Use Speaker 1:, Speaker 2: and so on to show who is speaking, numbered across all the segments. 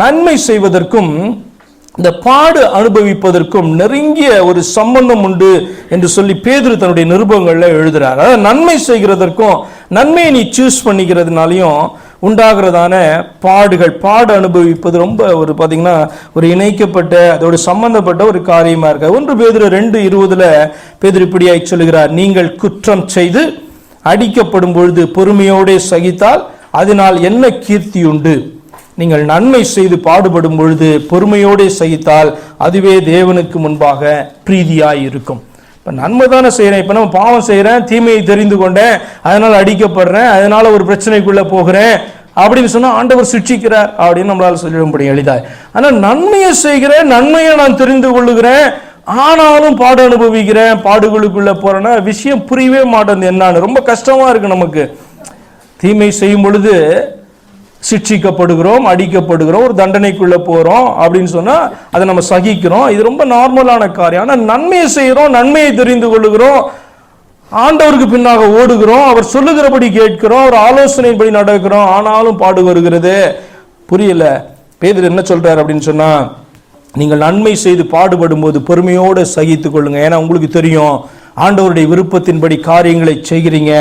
Speaker 1: நன்மை செய்வதற்கும் இந்த பாடு அனுபவிப்பதற்கும் நெருங்கிய ஒரு சம்பந்தம் உண்டு என்று சொல்லி பேதுரு தன்னுடைய நிருபங்களில் எழுதுறார். அதாவது நன்மை செய்கிறதற்கும் நன்மையை நீ சூஸ் பண்ணிக்கிறதுனாலையும் உண்டாகிறதான பாடுகள் பாடு அனுபவிப்பது ரொம்ப ஒரு பார்த்தீங்கன்னா ஒரு இணைக்கப்பட்ட அதோடு சம்பந்தப்பட்ட ஒரு காரியமாக இருக்கு. ஒன்று பேதுரு ரெண்டு இருபதுல பேதுரு இப்படியாய் சொல்லுகிறார். நீங்கள் குற்றம் செய்து அடிக்கப்படும் பொழுது பொறுமையோடே சகித்தால் அதனால் என்ன கீர்த்தி உண்டு? நீங்கள் நன்மை செய்து பாடுபடும் பொழுது பொறுமையோடே செய்தால் அதுவே தேவனுக்கு முன்பாக பிரீதியாய் இருக்கும் இப்போ நன்மை தானே செய்கிறேன் இப்போ நம்ம பாவம் செய்கிறேன் தீமையை தெரிந்து கொண்டேன் அதனால் அடிக்கப்படுறேன் அதனால் ஒரு பிரச்சனைக்குள்ளே போகிறேன் அப்படின்னு சொன்னால் ஆண்டவர் சிக்ஷிக்கிறார் அப்படின்னு நம்மளால் சொல்லிட முடியும் எளிதாக ஆனால் நன்மையை செய்கிறேன் நன்மையை நான் தெரிந்து கொள்ளுகிறேன் ஆனாலும் பாடு அனுபவிக்கிறேன் பாடுகளுக்குள்ளே போகிறேன்னா விஷயம் புரியவே மாட்டேங்குது. என்னான்னு? ரொம்ப கஷ்டமாக இருக்குது நமக்கு. தீமை செய்யும் பொழுது சிக்ஷிக்கப்படுகிறோம் அடிக்கப்படுகிறோம் ஒரு தண்டனைக்குள்ள போகிறோம் அப்படின்னு சொன்னால் அதை நம்ம சகிக்கிறோம். இது ரொம்ப நார்மலான காரியம். ஆனால் நன்மையை செய்கிறோம் நன்மையை தெரிந்து கொள்ளுகிறோம் ஆண்டவருக்கு பின்னாக ஓடுகிறோம் அவர் சொல்லுகிறபடி கேட்கிறோம் அவர் ஆலோசனையின்படி நடக்கிறோம் ஆனாலும் பாடு வருகிறது. புரியல? பேதர் என்ன சொல்றாரு அப்படின்னு சொன்னா நீங்கள் நன்மை செய்து பாடுபடும் போது பொறுமையோடு சகித்துக் கொள்ளுங்க. ஏன்னா உங்களுக்கு தெரியும் ஆண்டவருடைய விருப்பத்தின்படி காரியங்களை செய்கிறீங்க.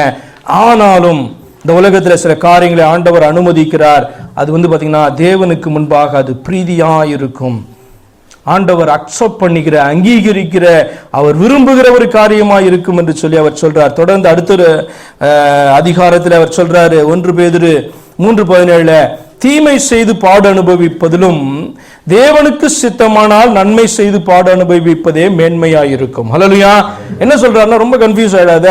Speaker 1: ஆனாலும் இந்த உலகத்தில் சில காரியங்களை ஆண்டவர் அனுமதிக்கிறார். அது வந்து பார்த்தீங்கன்னா தேவனுக்கு முன்பாக அது பிரீதியாக இருக்கும் ஆண்டவர் அக்செப்ட் பண்ணிக்கிற அங்கீகரிக்கிற அவர் விரும்புகிற ஒரு காரியமாக இருக்கும் என்று சொல்லி அவர் சொல்றார். தொடர்ந்து அடுத்த ஒரு அதிகாரத்தில் அவர் சொல்றாரு. ஒன்று பேதிரு மூன்று பதினேழுல தீமை செய்து பாடு அனுபவிப்பதிலும் தேவனுக்கு சித்தமானால் நன்மை செய்து பாடு அனுபவிப்பதே மேன்மையாயிருக்கும். ஹலலுயா என்ன சொல்றாருன்னா ரொம்ப கன்ஃபியூஸ் ஆயிடாத.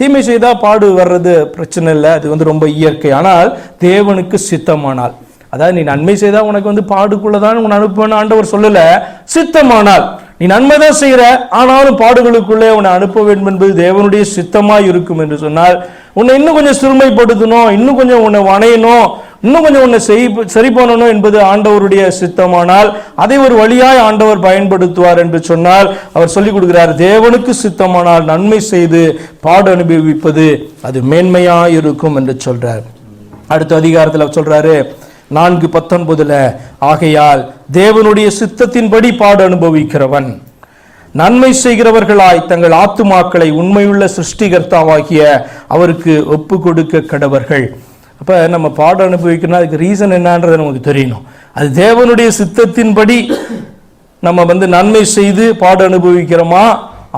Speaker 1: தீமை செய்தால் பாடு வர்றது பிரச்சனை இல்லை அது வந்து ரொம்ப இயற்கை. ஆனால் தேவனுக்கு சித்தமானால். அதாவது நீ நன்மை செய்தால் உனக்கு வந்து பாடுக்குள்ளே தான் உன் அனுப்புவேன்னு ஆண்டவர் சொல்லலை சித்தமானால். நீ நன்மை தான் செய்கிற ஆனாலும் பாடுகளுக்குள்ளே உன்னை அனுப்ப வேண்டும் என்பது தேவனுடைய சித்தமாக இருக்கும் என்று சொன்னால் உன்னை இன்னும் கொஞ்சம் சிறுமைப்படுத்தணும் இன்னும் கொஞ்சம் உன்னை வணையணும் இன்னும் கொஞ்சம் ஒன்று செய் சரி பண்ணணும் என்பது ஆண்டவருடைய சித்தமானால் அதை ஒரு வழியாய் ஆண்டவர் பயன்படுத்துவார் என்று சொன்னால் அவர் சொல்லிக் கொடுக்கிறார் தேவனுக்கு சித்தமானால் நன்மை செய்து பாடு அனுபவிப்பது அது மேன்மையாக இருக்கும் என்று சொல்றார். அடுத்த அதிகாரத்தில் அவர் சொல்றாரு நான்கு பத்தொன்பதுல ஆகையால் தேவனுடைய சித்தத்தின்படி பாடு அனுபவிக்கிறவன் நன்மை செய்கிறவர்களாய் தங்கள் ஆத்துமாக்களை உண்மையுள்ள சிருஷ்டிகர்த்தாவாகிய அவருக்கு ஒப்பு கொடுக்க கடவர்கள். அப்போ நம்ம பாடம் அனுபவிக்கணும்னா அதுக்கு ரீசன் என்னன்றது நமக்கு தெரியணும். அது தேவனுடைய சித்தத்தின்படி நம்ம வந்து நன்மை செய்து பாடம் அனுபவிக்கிறோமா?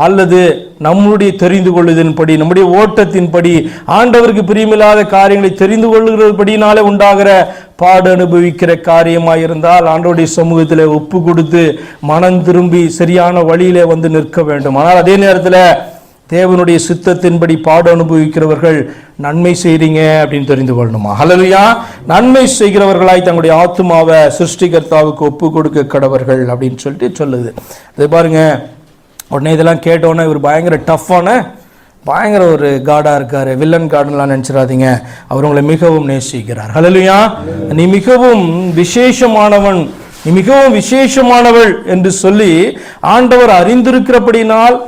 Speaker 1: அல்லது நம்முடைய தெரிந்து கொள்ளுதன்படி நம்முடைய ஓட்டத்தின்படி ஆண்டவருக்கு பிரியமில்லாத காரியங்களை தெரிந்து கொள்ளுகிறபடினாலே உண்டாகிற பாடு அனுபவிக்கிற காரியமாக இருந்தால் ஆண்டோடைய சமூகத்தில் ஒப்பு கொடுத்து மனம் திரும்பி சரியான வழியிலே வந்து நிற்க வேண்டும். ஆனால் அதே நேரத்தில் தேவனுடைய சித்தத்தின்படி பாடு அனுபவிக்கிறவர்கள் நன்மை செய்கிறீங்க அப்படின்னு தெரிந்து கொள்ளணுமா? ஹலலுயா நன்மை செய்கிறவர்களாய் தங்களுடைய ஆத்மாவை சிருஷ்டிகர்த்தாவுக்கு ஒப்பு கொடுக்க கடவர்கள் அப்படின்னு சொல்லிட்டு சொல்லுது. அது பாருங்க உடனே இதெல்லாம் கேட்டோன்னே இவர் பயங்கர டஃப்பான பயங்கர ஒரு காடாக இருக்கார். வில்லன் கார்டுலாம் நினச்சிடாதீங்க. அவர் உங்களை மிகவும் நேசிக்கிறார். ஹலலுயா நீ மிகவும் விசேஷமானவன். நீ மிகவும் விசேஷமானவள் என்று சொல்லி ஆண்டவர் அறிந்திருக்கிறபடினால்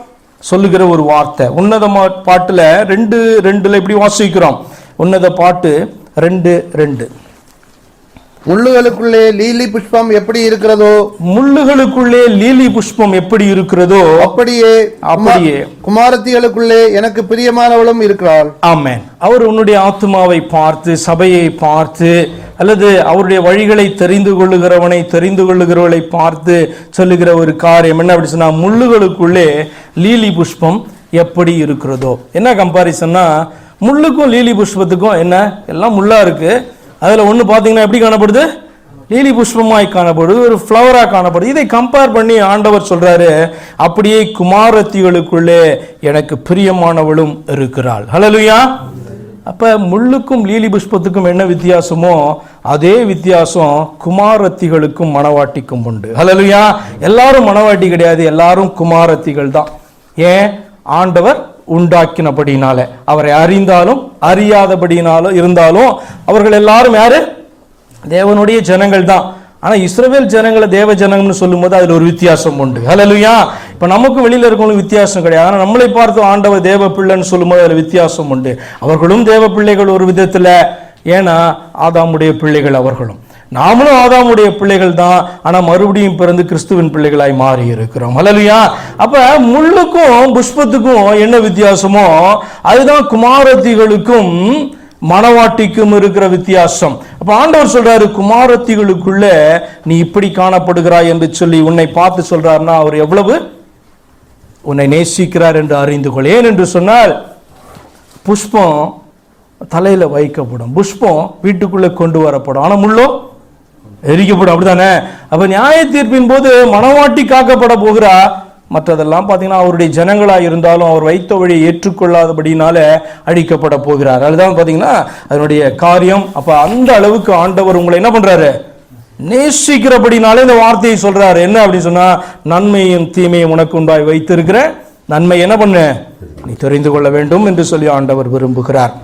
Speaker 1: சொல்லுகிற ஒரு வார்த்தை. உன்னத மா- பாட்டில் ரெண்டு ரெண்டில் இப்படி வாசிக்கிறோம். உன்னத பாட்டு ரெண்டு ரெண்டு.
Speaker 2: முள்ளுகளுக்குள்ளே லீலி புஷ்பம் எப்படி இருக்கிறதோ
Speaker 1: முள்ளுகளுக்குள்ளே லீலி புஷ்பம் எப்படி இருக்கிறதோ
Speaker 2: அப்படியே
Speaker 1: அப்படியே.
Speaker 2: குமாரத்திகளுக்குள்ளே எனக்கு பிரியமானவளும் இருக்கிறாள்.
Speaker 1: ஆமென். அவர் உன்னுடைய ஆத்மாவை பார்த்து சபையை பார்த்து அல்லது அவருடைய வழிகளை தெரிந்து கொள்ளுகிறவனை தெரிந்து கொள்ளுகிறவளை பார்த்து சொல்லுகிற ஒரு காரியம். என்ன அப்படி சொன்னா முள்ளுகளுக்குள்ளே லீலி புஷ்பம் எப்படி இருக்கிறதோ. என்ன கம்பாரிசன்னா முள்ளுக்கும் லீலி புஷ்பத்துக்கும் என்ன? எல்லாம் முள்ளா இருக்கு. அதில் ஒன்று பார்த்தீங்கன்னா எப்படி காணப்படுது? லீலி புஷ்பமாய் காணப்படுது ஒரு ஃப்ளவராக காணப்படுது. இதை கம்பேர் பண்ணி ஆண்டவர் சொல்கிறாரு அப்படியே குமாரத்திகளுக்குள்ளே எனக்கு பிரியமானவளும் இருக்கிறாள். ஹலலுயா அப்போ முள்ளுக்கும் லீலி புஷ்பத்துக்கும் என்ன வித்தியாசமோ அதே வித்தியாசம் குமாரத்திகளுக்கும் மணவாட்டிக்கும் உண்டு. ஹலலுயா எல்லாரும் மணவாட்டி கிடையாது எல்லாரும் குமாரத்திகள் தான். ஏன்? ஆண்டவர் உண்டாக்கினபடினால. அவரை அறிந்தாலும் அறியாதபடினாலும் இருந்தாலும் அவர்கள் எல்லாரும் யாரு? தேவனுடைய ஜனங்கள் தான். ஆனால் இஸ்ரேல் ஜனங்களை தேவ ஜனங்கள்னு சொல்லும்போது அதில் ஒரு வித்தியாசம் உண்டு. ஹலலுயா இப்போ நமக்கு வெளியில் இருக்கவங்களுக்கு வித்தியாசம் கிடையாது. ஆனால் நம்மளை பார்த்து ஆண்டவர் தேவ பிள்ளைன்னு சொல்லும்போது அதில் வித்தியாசம் உண்டு. அவர்களும் தேவ பிள்ளைகள் ஒரு விதத்தில். ஏன்னா ஆதாமுடைய பிள்ளைகள் அவர்களும். நாமளும் ஆதாமுடைய பிள்ளைகள் தான். ஆனால் மறுபடியும் பிறந்து கிறிஸ்துவின் பிள்ளைகளாய் மாறி இருக்கிறோம். அல்லையா அப்போ முள்ளுக்கும் புஷ்பத்துக்கும் என்ன வித்தியாசமோ அதுதான் குமாரத்திகளுக்கும் மனவாட்டிக்கும் இருக்கிற வித்தியாசம். அப்ப ஆண்டவர் சொல்றாரு குமாரத்திகளுக்குள்ள நீ இப்படி காணப்படுகிறாய் என்று சொல்லி உன்னை பார்த்து சொல்றாருன்னா அவர் எவ்வளவு? உன்னை நேசிக்கிறார் என்று அறிந்து கொள். ஏன் என்று சொன்னால் புஷ்பம் தலையில வைக்கப்படும். புஷ்பம் வீட்டுக்குள்ளே கொண்டு வரப்படும். ஆனால் முள்ளோ? எரிக்கப்படும் அப்படிதானே அப்போ நியாய தீர்ப்பின் போது மனவாட்டி காக்கப்பட போகிறா? மற்றதெல்லாம் பார்த்தீங்கன்னா அவருடைய ஜனங்களாக இருந்தாலும் அவர் வைத்த வழியை ஏற்றுக்கொள்ளாதபடினால அழிக்கப்பட போகிறார். அதுதான் பார்த்தீங்கன்னா அதனுடைய காரியம். அப்போ அந்த அளவுக்கு ஆண்டவர் உங்களை என்ன பண்ணுறாரு நேசிக்கிறபடினாலே இந்த வார்த்தையை சொல்றாரு. என்ன அப்படின்னு சொன்னா நன்மையும் தீமையும் உனக்கு உண்டாய் வைத்திருக்கிற நன்மை என்ன பண்ணு? நீ தெரிந்து கொள்ள வேண்டும் என்று சொல்லி ஆண்டவர் விரும்புகிறார்.